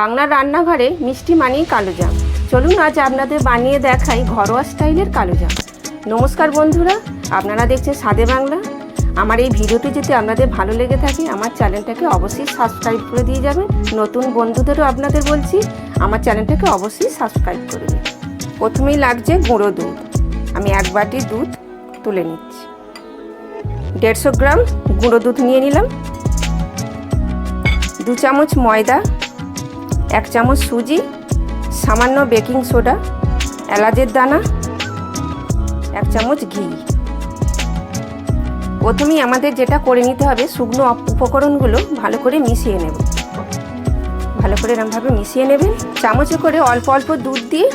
বাংলার রান্নাঘরে মিষ্টি মানেই কালোজাম। চলুন আজ আপনাদের বানিয়ে দেখাই ঘরোয়া স্টাইলের কালোজাম। নমস্কার বন্ধুরা, আপনারা দেখছেন সাদে বাংলা। আমার এই ভিডিওটি যদি আপনাদের ভালো লেগে থাকে, আমার চ্যানেলটাকে অবশ্যই সাবস্ক্রাইব করে দিয়ে যাবেন। নতুন বন্ধুদেরও আপনাদের বলছি, আমার চ্যানেলটাকে অবশ্যই সাবস্ক্রাইব করে দিন। প্রথমেই লাগছে গুঁড়ো দুধ। আমি এক বাটি দুধ তুলে নিচ্ছি। দেড়শো গ্রাম গুঁড়ো দুধ নিয়ে নিলাম। দু চামচ ময়দা। এক চামচ সুজি, সামান্য বেকিং সোডা, এলাচের দানা, এক চামচ ঘি। প্রথমেই আমাদের যেটা করে নিতে হবে, শুকনো উপকরণগুলো ভালো করে মিশিয়ে নেব। ভালো করে এরমভাবে মিশিয়ে নেবেন। চামচে করে অল্প অল্প দুধ দিয়ে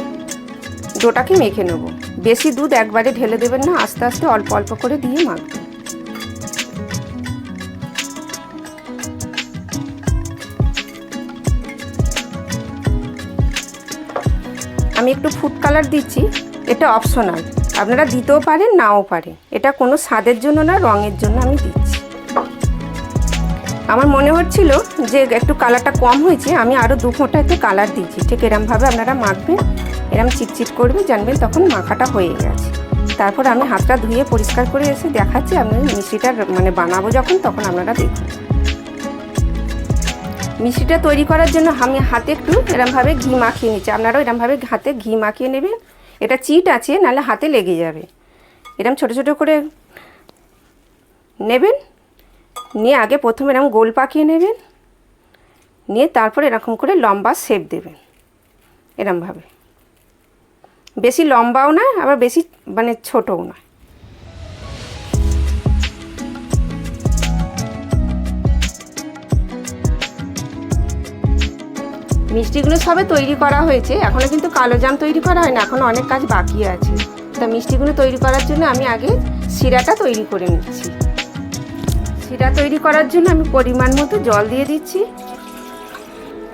ডোটাকে মেখে নেব। বেশি দুধ একবারে ঢেলে দেবেন না, আস্তে আস্তে অল্প অল্প করে দিয়ে মাখবেন। আমি একটু ফুড কালার দিচ্ছি, এটা অপশনাল আপনারা দিতেও পারেন, নাও পারেন। এটা কোনো স্বাদের জন্য না, রঙের জন্য আমি দিচ্ছি। আমার মনে হচ্ছিল যে একটু কালারটা কম হয়েছে, আমি আরও দু ফোঁটাতে কালার দিচ্ছি। ঠিক এরমভাবে আপনারা মাখবেন, এরম চিটচিট করবে জানবেন তখন মাখাটা হয়ে গেছে। তারপর আমি হাতটা ধুয়ে পরিষ্কার করে এসে দেখাচ্ছি, আমি মিষ্টিটা মানে বানাবো যখন, তখন আপনারা দেখুন। মিষ্টিটা তৈরি করার জন্য আমি হাতে একটু এরমভাবে ঘি মাখিয়ে নিচ্ছি। আপনারাও এরমভাবে হাতে ঘি মাখিয়ে নেবেন। এটা চিট আছে, নাহলে হাতে লেগে যাবে। এরম ছোট ছোট করে নেবেন। নিয়ে আগে প্রথমে এরকম গোল পাকিয়ে নেবেন। নিয়ে তারপর এরকম করে লম্বা শেপ দেবেন, এরমভাবে। বেশি লম্বাও না, আবার বেশি মানে ছোটও না। মিষ্টিগুলো সবে তৈরি করা হয়েছে। এখনও কিন্তু কালো জাম তৈরি করা হয় না এখনও অনেক কাজ বাকি আছে। তা মিষ্টিগুলো তৈরি করার জন্য আমি আগে শিরাটা তৈরি করে নিচ্ছি। শিরা তৈরি করার জন্য আমি পরিমাণ মতো জল দিয়ে দিচ্ছি।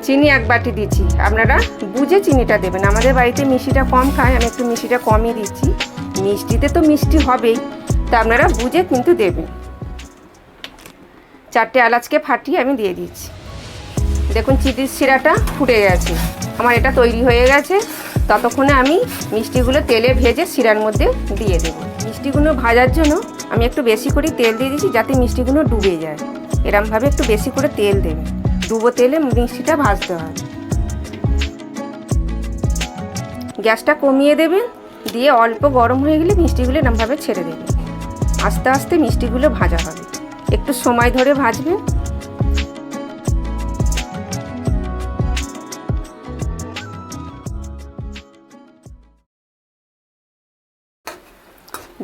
চিনি এক বাটি দিচ্ছি। আপনারা বুঝে চিনিটা দেবেন। আমাদের বাড়িতে মিষ্টিটা কম খায়, আমি একটু মিষ্টিটা কমই দিচ্ছি। মিষ্টিতে তো মিষ্টি হবেই, তা আপনারা বুঝে কিন্তু দেবেন। চারটে এলাচকে ফাটিয়ে আমি দিয়ে দিচ্ছি। দেখুন চিটির শিরাটা ফুটে গেছে। আমার এটা তৈরি হয়ে গেছে। ততক্ষণে আমি মিষ্টিগুলো তেলে ভেজে শিরার মধ্যে দিয়ে দেবো। মিষ্টিগুলো ভাজার জন্য আমি একটু বেশি করে তেল দিয়ে দিচ্ছি যাতে মিষ্টিগুলো ডুবে যায়। এরমভাবে একটু বেশি করে তেল দেবে। ডুবো তেলে মিষ্টিটা ভাজতে হয় গ্যাসটা কমিয়ে দেবেন দিয়ে অল্প গরম হয়ে গেলে মিষ্টিগুলো এরমভাবে ছেড়ে দেবেন আস্তে আস্তে মিষ্টিগুলো ভাজা হবে। একটু সময় ধরে ভাজবেন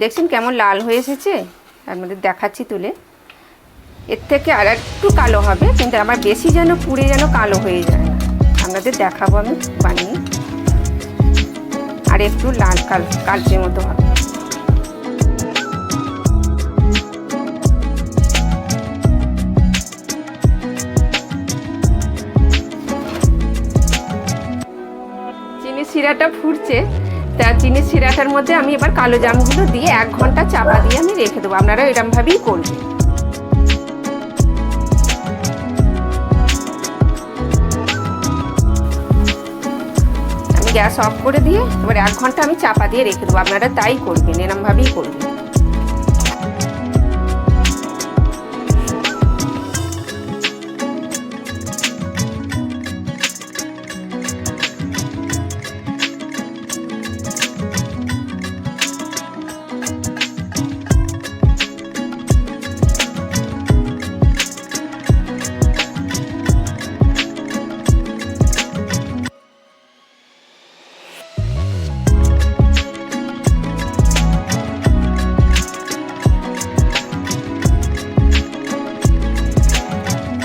দেখছেন কেমন লাল হয়ে এসেছে? আপনাদের দেখাচ্ছি তুলে। এর থেকে আর একটু কালো হবে, কিন্তু আমার বেশি যেন পুড়ে যেন কালো হয়ে যায়। না আপনাদের দেখাবো আমি বানিয়ে। আর একটু লাল কাল, কালচে মতো হবে। চিনি শিরাটা ফুটছে। তা চিনি সিরাটার মধ্যে আমি এবার কালো জামগুলো দিয়ে এক ঘণ্টা চাপা দিয়ে আমি রেখে দেবো। আপনারা এরমভাবেই করবেন। গ্যাস অফ করে দিয়ে এবার এক ঘণ্টা আমি চাপা দিয়ে রেখে দেবো। আপনারা তাই করবেন, এরমভাবেই করবেন।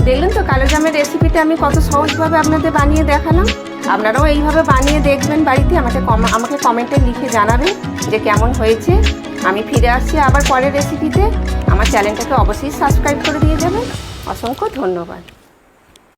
দেখলেন তো, কালো জামের রেসিপিটা আমি কত সহজভাবে আপনাদের বানিয়ে দেখালাম। আপনারাও এইভাবে বানিয়ে দেখবেন বাড়িতে, আমাকে আমাকে কমেন্টে লিখে জানাবেন যে কেমন হয়েছে। আমি ফিরে আসছি আবার পরের রেসিপিতে আমার চ্যানেলটাকে অবশ্যই সাবস্ক্রাইব করে দিয়ে যাবেন অসংখ্য ধন্যবাদ।